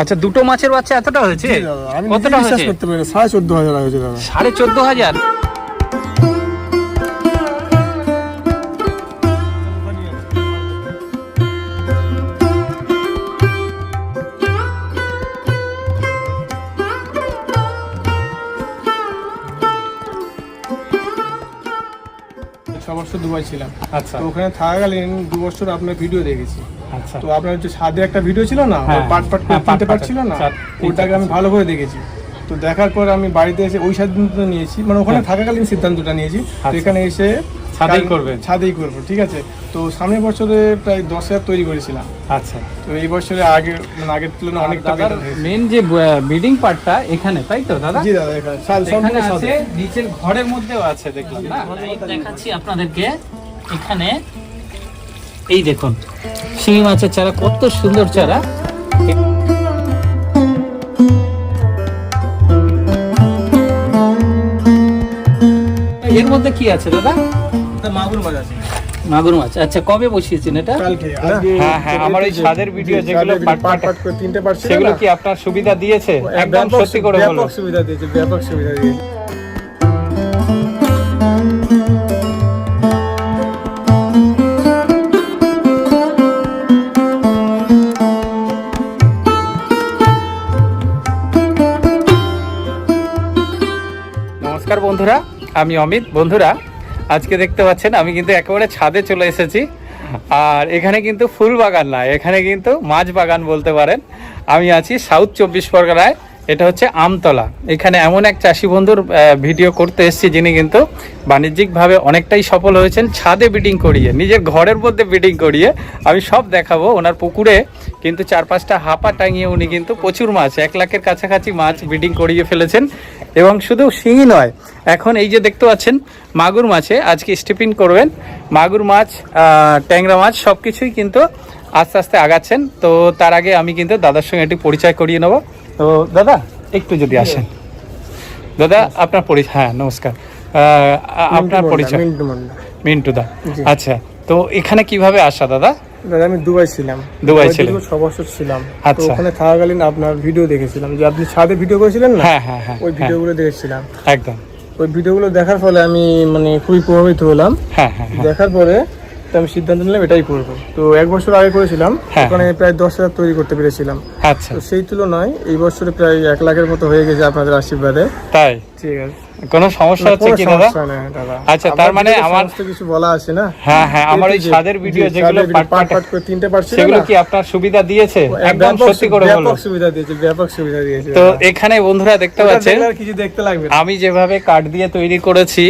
আচ্ছা দুটো মাছের বাচ্চা এতটা হয়েছে? দাদা, আমি কতটা বিশ্বাস হয়েছে? করতে পারি সাড়ে চোদ্দ হাজার হয়েছে দাদা। সাড়ে চোদ্দ হাজার? ছ বছর দুবাই ছিলাম। আচ্ছা। তো ওখানে থাকাকালীন দু বছর আপনার ভিডিও দেখেছি। তো আপনার যে ছাদে একটা ভিডিও ছিল না? হ্যাঁ, পাট পাট করে হ্যাঁ, পাট পাট পারছিল না? ওটাকে আমি ভালো করে দেখেছি। তো দেখার পর আমি বাড়িতে এসে ওই সিদ্ধান্ত নিয়েছি। মানে ওখানে থাকাকালীন সিদ্ধান্তটা নিয়েছি। তো আচ্ছা। এখানে এসে ছাদেই করবেন? ছাদেই করব ঠিক আছে? তো সামনের বছরে প্রায় দশ হাজার তৈরি করেছিলাম। আচ্ছা। তো এই বছরে আগে মানে আগের তুলনায় অনেকটা দাদার মেন যে ব্রিডিং পার্টটা এখানে তাই তো দাদা? জি দাদা এখানে আছে নিচের ঘরের মধ্যেও আছে দেখলাম না? দেখাচ্ছি আপনাদেরকে। এখানে এই দেখুন শিঙি মাছের চারা কত সুন্দর চারা। এর মধ্যে কি আছে দাদা? মাগুর মাছ আছে। মাগুর মাছ। আচ্ছা কবে বসিয়েছেন এটা? হ্যাঁ, হ্যাঁ, আমার ওই ছাদের ভিডিও যেগুলো পাট পাট পাট- পাট করে তিনটে পাট সেগুলো কি আপনার সুবিধা দিয়েছে? একদম ব্যাপক সত্যি করে ব্যাপক বলো সুবিধা দিয়েছে ব্যাপক সুবিধা দিয়েছে। নমস্কার বন্ধুরা, আমি অমিত। বন্ধুরা, আজকে দেখতে পাচ্ছেন, আমি কিন্তু একেবারে ছাদে চলে এসেছি। আর এখানে কিন্তু ফুল বাগান নয় এখানে কিন্তু মাছ বাগান বলতে পারেন। আমি আছি সাউথ চব্বিশ পরগনায়, এটা হচ্ছে আমতলা। এখানে এমন এক চাষি বন্ধুর ভিডিও করতে এসেছি, যিনি কিন্তু বাণিজ্যিকভাবে অনেকটাই সফল হয়েছেন। ছাদে বিডিং করিয়ে, নিজের ঘরের মধ্যে বিডিং করিয়ে আমি সব দেখাবো। ওনার পুকুরে কিন্তু চার পাঁচটা হাপা টাঙিয়ে উনি কিন্তু প্রচুর মাছ এক লাখের কাছাকাছি মাছ বিডিং করিয়ে ফেলেছেন। এবং শুধু শিঙি নয় এখন এই যে দেখতে পাচ্ছেন মাগুর মাছে আজকে স্টিপিং করবেন। মাগুর মাছ ট্যাংরা মাছ সব কিছুই কিন্তু আস্তে আস্তে আগাচ্ছেন। তো তার আগে আমি কিন্তু দাদার সঙ্গে একটু পরিচয় করিয়ে নেব। তো দাদা একটু যদি আসেন। দাদা আপনার পরিচয় হ্যাঁ নমস্কার। আপনার পরিচয়। মিন্টু দা আচ্ছা তো এখানে কীভাবে আসা দাদা? দাদা আমি দুবাই ছিলাম। দুবাই ছিলেন। ছ বছর ছিলাম। তো আচ্ছা। ওখানে থাকাকালীন আপনার ভিডিও দেখেছিলাম। যে আপনি ছাদে ভিডিও করেছিলেন না? হ্যাঁ হ্যাঁ হ্যাঁ ওই ভিডিওগুলো দেখেছিলাম। একদম। ওই ভিডিওগুলো দেখার ফলে আমি মানে খুবই প্রভাবিত হলাম। হ্যাঁ হ্যাঁ হ্যাঁ। দেখার পরে তো আমি সিদ্ধান্ত নিলাম এটাই করব। তো এক বছর আগে করেছিলাম। ওখানে প্রায় দশ হাজার তৈরি করতে পেরেছিলাম। আচ্ছা। তো সেই তুলনায় এই বছরে প্রায় এক লাখের মতো হয়ে গেছে আপনাদের আশীর্বাদে। তাই? ঠিক আছে। কোনো সমস্যা হচ্ছে কি দাদা? আচ্ছা, তার মানে আমার- কিছু বলা আছে না? হ্যাঁ হ্যাঁ আমার এই ভিডিও যেগুলো পাট পাট করে তিনটে ছিল সেগুলো কি আপনার সুবিধা দিয়েছে? একদম সত্যি করে বলো। ব্যাপক সুবিধা দিয়েছে ব্যাপক সুবিধা দিয়েছে তো এখানে বন্ধুরা দেখতে পাচ্ছেন কিছু দেখতে লাগবে আমি যেভাবে কাঠ দিয়ে তৈরি করেছি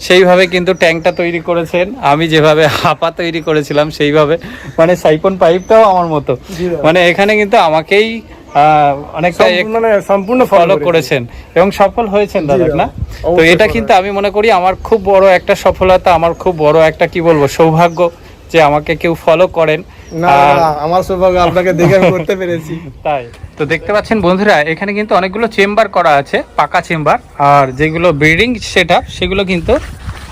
সেইভাবে কিন্তু ট্যাঙ্কটা তৈরি করেছেন। আমি যেভাবে হাপা তৈরি করেছিলাম সেইভাবে। মানে সাইপন পাইপটাও আমার মতো। মানে এখানে কিন্তু আমাকেই অনেকটা মানে সম্পূর্ণ ফলো করেছেন। এবং সফল হয়েছেন দাদা না? তো এটা কিন্তু আমি মনে করি আমার খুব বড় একটা সফলতা আমার খুব বড় একটা কি বলব সৌভাগ্য যে আমাকে কেউ ফলো করেন। আমার সৌভাগ্য আপনাকে দেখে করতে পেরেছি। তাই। তো দেখতে পাচ্ছেন বন্ধুরা এখানে কিন্তু অনেকগুলো চেম্বার করা আছে পাকা চেম্বার। আর যেগুলো ব্রিডিং সেট সেগুলো কিন্তু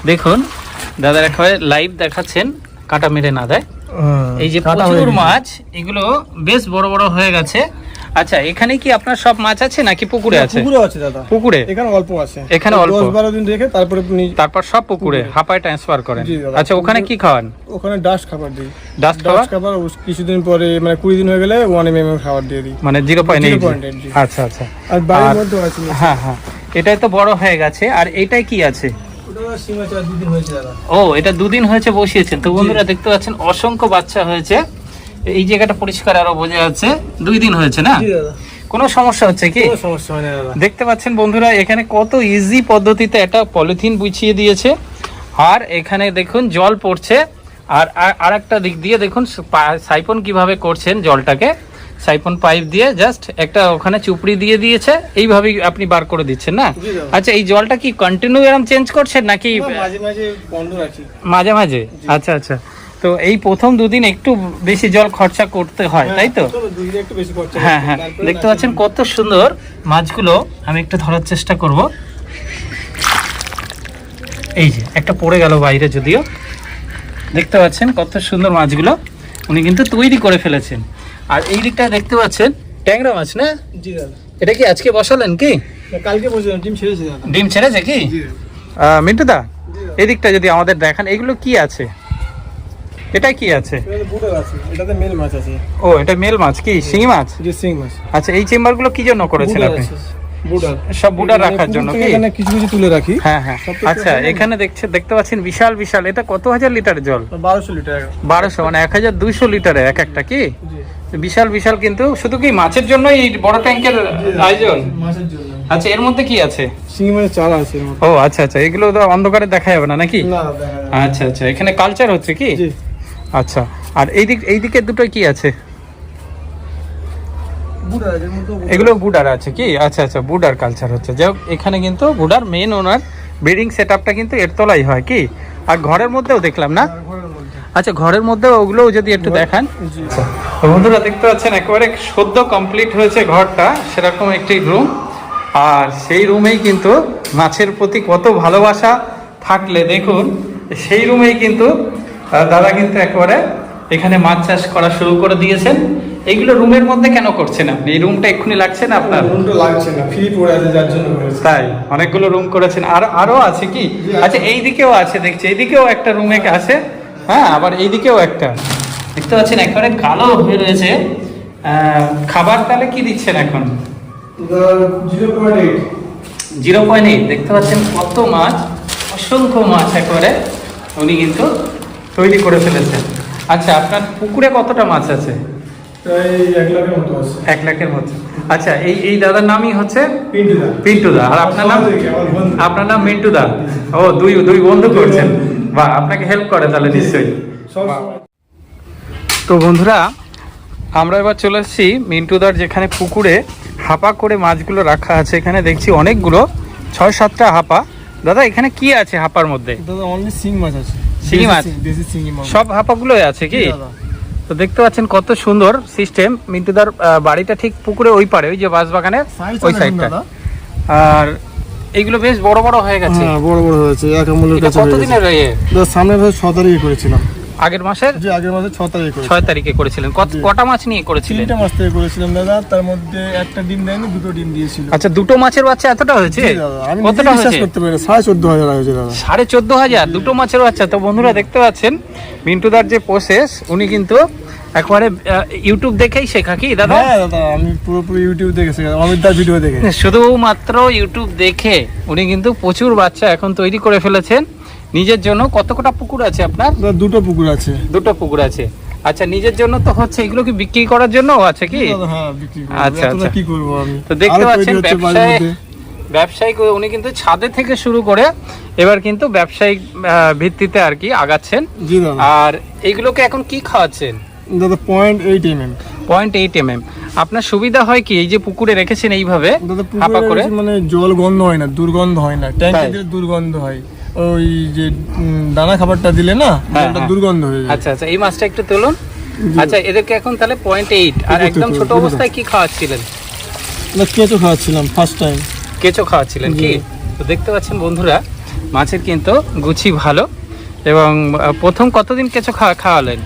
দেখুন দাদার একেবারে লাইভ দেখাচ্ছেন কাটা মেরে না দেয়। এই যে প্রচুর মাছ এগুলো বেশ বড় বড় হয়ে গেছে। আচ্ছা এখানে কি আপনার সব মাছ আছে নাকি পুকুরে আছে? পুকুরে আছে দাদা। পুকুরে? এখানে অল্প আছে। এখানে অল্প। দশ বারো দিন রেখে তারপরে আপনি তারপর সব পুকুরে হাপায় ট্রান্সফার করেন? আচ্ছা ওখানে কি খাওয়ান? ওখানে ডাস্ট খাবার দিই। ডাস্ট ডাস্ট খাবার ও কিছুদিন পরে মানে কুড়ি দিন হয়ে গেলে ওয়ান এম এম খাবার দিয়ে দিই। মানে 0.8 আচ্ছা আচ্ছা। আর বাড়ির মধ্যে আছে হ্যাঁ হ্যাঁ। এটাই তো বড় হয়ে গেছে। আর এটাই কি আছে? ও এটা দুদিন হয়েছে বসিয়েছেন। তো বন্ধুরা দেখতে পাচ্ছেন অসংখ্য বাচ্চা হয়েছে। এই জায়গাটা পরিষ্কার আরও বোঝা যাচ্ছে। দুই দিন হয়েছে না? কোনো সমস্যা হচ্ছে কি? সমস্যা হয় না দেখতে পাচ্ছেন বন্ধুরা এখানে কত ইজি পদ্ধতিতে একটা পলিথিন বিছিয়ে দিয়েছে। আর এখানে দেখুন জল পড়ছে। আর আর একটা দিক দিয়ে দেখুন সাইপন কীভাবে করছেন জলটাকে। সাইপন পাইপ দিয়ে জাস্ট একটা ওখানে চুপড়ি দিয়ে দিয়েছে। এইভাবেই আপনি বার করে দিচ্ছেন না? আচ্ছা এই জলটা কি কন্টিনিউ এরকম চেঞ্জ করছেন নাকি মাঝে মাঝে আচ্ছা আচ্ছা। তো এই প্রথম দুদিন একটু বেশি জল খরচা করতে হয় তাই তো? হ্যাঁ হ্যাঁ। দেখতে পাচ্ছেন কত সুন্দর মাছগুলো। আমি একটু ধরার চেষ্টা করব। এই যে একটা পড়ে গেল বাইরে যদিও। দেখতে পাচ্ছেন কত সুন্দর মাছগুলো। উনি কিন্তু তৈরি করে ফেলেছেন। আর এই দিকটা দেখতে পাচ্ছেন ট্যাংরা মাছ না? জি দাদা। এটা কি আজকে বসালেন কি? কালকে ডিম ছেড়েছে ডিম ছেড়েছে কি? মিন্টু দা এদিকটা যদি আমাদের দেখান এগুলো কি আছে? এটা কি আছে? এটাতে মেল মাছ আছে। ও এটা মেল মাছ কি? শিঙি মাছ? সিং মাছ। আচ্ছা এই চেম্বারগুলো কি জন্য করেছেন আপনি? সব বুডার রাখার জন্য কি? এখানে কিছু কিছু তুলে রাখি। হ্যাঁ হ্যাঁ। আচ্ছা এখানে- দেখছে দেখতে পাচ্ছেন বিশাল বিশাল। এটা কত হাজার লিটারের জল? লিটার। মানে এক হাজার দুইশো লিটারে এক একটা কি? বিশাল বিশাল কিন্তু শুধু কি মাছের জন্য এই বড় ট্যাঙ্কের আয়োজন? মাছের জন্য। আচ্ছা এর মধ্যে কি আছে? শিঙি মাছের চারা আছে ও আচ্ছা আচ্ছা এগুলো তো অন্ধকারে দেখা যাবে না নাকি? না। আচ্ছা আচ্ছা এখানে কালচার হচ্ছে কি? আচ্ছা আর এই দিক এই দিকে দুটো কি আছে? এগুলো বুডার। আছে কি? আচ্ছা আচ্ছা বুডার কালচার হচ্ছে। যাই এখানে কিন্তু বুডার মেন ওনার ব্রিডিং সেট আপটা কিন্তু এর তলাই হয় কি? আর ঘরের মধ্যেও দেখলাম না? আচ্ছা ঘরের মধ্যে। আচ্ছা ঘরের মধ্যেও ওগুলোও যদি একটু দেখান। বন্ধুরা দেখতে পাচ্ছেন একেবারে সদ্য কমপ্লিট হয়েছে ঘরটা সেরকম একটি রুম আর সেই রুমেই কিন্তু মাছের প্রতি কত ভালোবাসা থাকলে দেখুন সেই রুমেই কিন্তু দাদা কিন্তু একেবারে এখানে মাছ চাষ করা শুরু করে দিয়েছেন। এইগুলো রুমের মধ্যে কেন করছেন আপনি? এই রুমটা এক্ষুনি লাগছে না আপনার? রুমটা লাগছে না ফ্রি পড়ে আছে যার জন্য তাই অনেকগুলো রুম করেছেন। আর আরও আছে কি? আচ্ছা এই দিকেও আছে দেখছি। এইদিকেও একটা রুমে আছে। হ্যাঁ আবার এইদিকেও একটা। দেখতে পাচ্ছেন একেবারে কালো হয়ে রয়েছে। খাবার তাহলে কি দিচ্ছেন এখন? জিরো পয়েন্ট এইট দেখতে পাচ্ছেন কত মাছ? অসংখ্য মাছ একেবারে। উনি কিন্তু তৈরি করে ফেলেছেন। আচ্ছা আপনার পুকুরে কতটা মাছ আছে? এক লাখের মতো আছে। এক লাখের মতো। আচ্ছা এই এই দাদার নামই হচ্ছে? পিন্টু দা আর আপনার নাম। আপনার নাম মিন্টু দা ও দুই দুই বন্ধু করছেন। বা আপনাকে হেল্প করে তাহলে নিশ্চয়ই। তো বন্ধুরা আমরা এবার চলে এসেছি মিন্টুদার যেখানে পুকুরে হাপা করে মাছগুলো রাখা আছে। এখানে দেখছি অনেকগুলো ছয় সাতটা হাপা। দাদা এখানে কি আছে হাপার মধ্যে? দাদা অনলি সিং মাছ আছে। শিঙি মাছ? দেশি শিঙি মাছ সব হাপাগুলোই আছে কি? তো দেখতে পাচ্ছেন কত সুন্দর সিস্টেম মিন্টুদার বাড়িটা ঠিক পুকুরে ওই পারে ওই যে বাস বাগানের ওই সাইডটা আর এইগুলো বেশ বড় বড় হয়ে গেছে। হ্যাঁ বড় বড় হয়েছে। এক আমলের কাছে কতদিনের রয়ে দাদা সামনের মাসে ছ করেছিলাম। আগের মাসের? যে আগের মাসে ছ তারিখে করেছিলাম। ছয় তারিখে করেছিলেন। কত কটা মাছ নিয়ে করেছিলেন? তিনটে মাস থেকে করেছিলাম দাদা তার মধ্যে একটা ডিম দেয়নি দুটো ডিম দিয়েছিল। আচ্ছা দুটো মাছের বাচ্চা এতটা হয়েছে? আমি কতটা বিশ্বাস করতে পারি না, সাড়ে চোদ্দ হাজার হয়েছে দাদা। সাড়ে চোদ্দ হাজার দুটো মাছের বাচ্চা। তো বন্ধুরা দেখতে পাচ্ছেন মিন্টুদার যে প্রসেস উনি কিন্তু একবারে ইউটিউব দেখেই শেখা কি দাদা? হ্যাঁ দাদা আমি পুরোপুরি ইউটিউব দেখে শিখেছি, অমিত দার ভিডিও দেখে। শুধুমাত্র ইউটিউব দেখে উনি কিন্তু প্রচুর বাচ্চা এখন তৈরি করে ফেলেছেন। নিজের জন্য কত কটা পুকুর আছে আপনার? দুটো পুকুর আছে। দুটো পুকুর আছে। আচ্ছা নিজের জন্য তো হচ্ছে এগুলো কি বিক্রি করার জন্য আছে কি? হ্যাঁ আচ্ছা, আচ্ছা। কি করব আমি? তো দেখতে পাচ্ছেন ব্যবসায় ব্যবসায়িক উনি কিন্তু ছাদে থেকে শুরু করে এবার কিন্তু ব্যবসায়িক ভিত্তিতে আর কি আগাচ্ছেন। আর এইগুলোকে এখন কি খাওয়াচ্ছেন? দাদা point eight M M point eight M M আপনার সুবিধা হয় কি? এই যে পুকুরে রেখেছেন এইভাবে করে? মানে জল গন্ধ হয় না দুর্গন্ধ হয় না। ট্যাঙ্কে দুর্গন্ধ হয়। ওই যে দানা খাবারটা দিলে না হ্যাঁ, হ্যাঁ। দুর্গন্ধ হয়ে যায়। আচ্ছা আচ্ছা এই মাছটা একটু তুলুন। আচ্ছা এদেরকে এখন তাহলে পয়েন্ট এইট আর একদম ছোট। অবস্থায় কি খাওয়াচ্ছিলেন? না কেঁচো খাওয়াচ্ছিলাম ফার্স্ট টাইম কেঁচো খাওয়াচ্ছিলেন কি? তো দেখতে পাচ্ছেন বন্ধুরা মাছের কিন্তু গুছি ভালো। এবং প্রথম কতদিন কেঁচো খাওয়া খাওয়ালেন?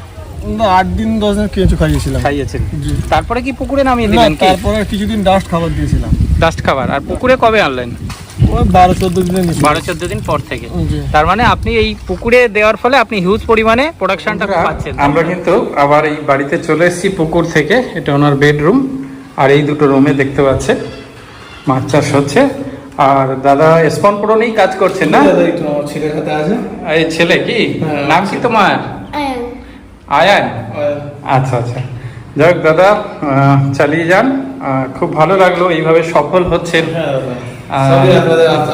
না আট দিন দশ দিন কেঁচো খাইয়েছিলাম। খাইয়েছেন। তারপরে কি পুকুরে নামিয়ে দিলেন তারপরে কিছুদিন ডাস্ট খাবার দিয়েছিলাম। ডাস্ট খাবার। আর পুকুরে কবে আনলেন? বারো চোদ্দ দিনে বারো চোদ্দ দিন পর থেকে। তার মানে আপনি এই পুকুরে দেওয়ার ফলে আপনি হিউজ পরিমাণে প্রোডাকশনটা পাচ্ছেন। আমরা কিন্তু আবার এই বাড়িতে চলে এসেছি পুকুর থেকে। এটা ওনার বেডরুম আর এই দুটো রুমে দেখতে পাচ্ছেন। মাছ চাষ হচ্ছে। আর দাদা স্পন কাজ করছেন না? দাদা একটু আমার ছেলের হাতে আছে এই ছেলে কি? হ্যাঁ। নাম কি তোমার? আয়ান। আয়ান? আচ্ছা আচ্ছা। যাই দাদা চালিয়ে যান। খুব ভালো লাগল এইভাবে সফল হচ্ছেন।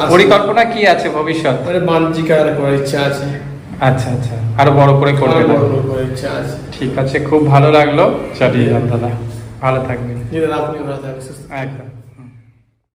পরিকল্পনা কি আছে ভবিষ্যৎ? মানে বাণিজ্যিকার করার ইচ্ছা আছে। আচ্ছা আচ্ছা। আরও বড় করে আরও করবেন বড় করে করার ইচ্ছা আছে। ঠিক আছে খুব ভালো লাগল। চালিয়ে যান দাদা। ভালো থাকবেন। একদম।